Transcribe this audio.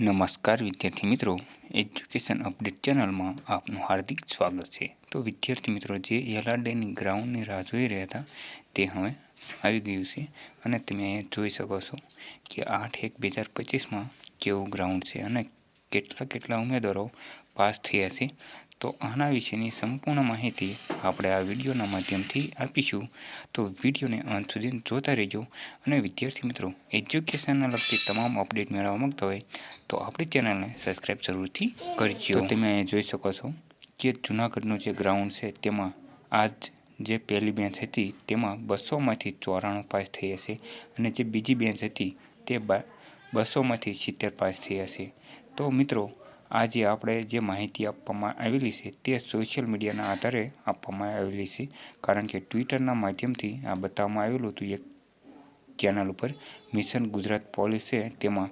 નમસ્કાર વિદ્યાર્થી મિત્રો એજ્યુકેશન અપડેટ ચેનલમાં આપનું હાર્દિક સ્વાગત છે. તો વિદ્યાર્થી મિત્રો, જે એલઆરડીની ગ્રાઉન્ડની રાહ જોઈ રહ્યા હતા, તે હવે આવી ગયું છે. અને તમે અહીંયા જોઈ શકો છો કે આઠ એક બે હજાર પચીસમાં કેવું ગ્રાઉન્ડ છે અને કેટલા કેટલા ઉમેદવારો પાસ થયા છે. તો આના વિશેની સંપૂર્ણ માહિતી આપણે આ વિડીયોના માધ્યમથી આપીશું. તો વિડીયોને અંત સુધી જોતા રહેજો અને વિદ્યાર્થી મિત્રો, એજ્યુકેશનને લગતી તમામ અપડેટ મેળવવા માંગતા હોય તો આપણી ચેનલને સબસ્ક્રાઈબ જરૂરથી કરજો. તમે અહીંયા જોઈ શકો છો કે જૂનાગઢનું જે ગ્રાઉન્ડ છે તેમાં આજ જે પહેલી બેન્ચ હતી તેમાં બસોમાંથી ચોરાણું પાસ થઈ હશે અને જે બીજી બેન્ચ હતી તે બસોમાંથી સિત્તેર પાસ થઈ હશે. તો મિત્રો આજે આપણે જે માહિતી આપવામાં આવેલી છે તે સોશિયલ મીડિયાના આધારે આપવામાં આવેલી છે. કારણ કે ટ્વિટરના માધ્યમથી આ બતાવવામાં આવેલું હતું એક ચેનલ ઉપર મિશન ગુજરાત પોલીસે તેમાં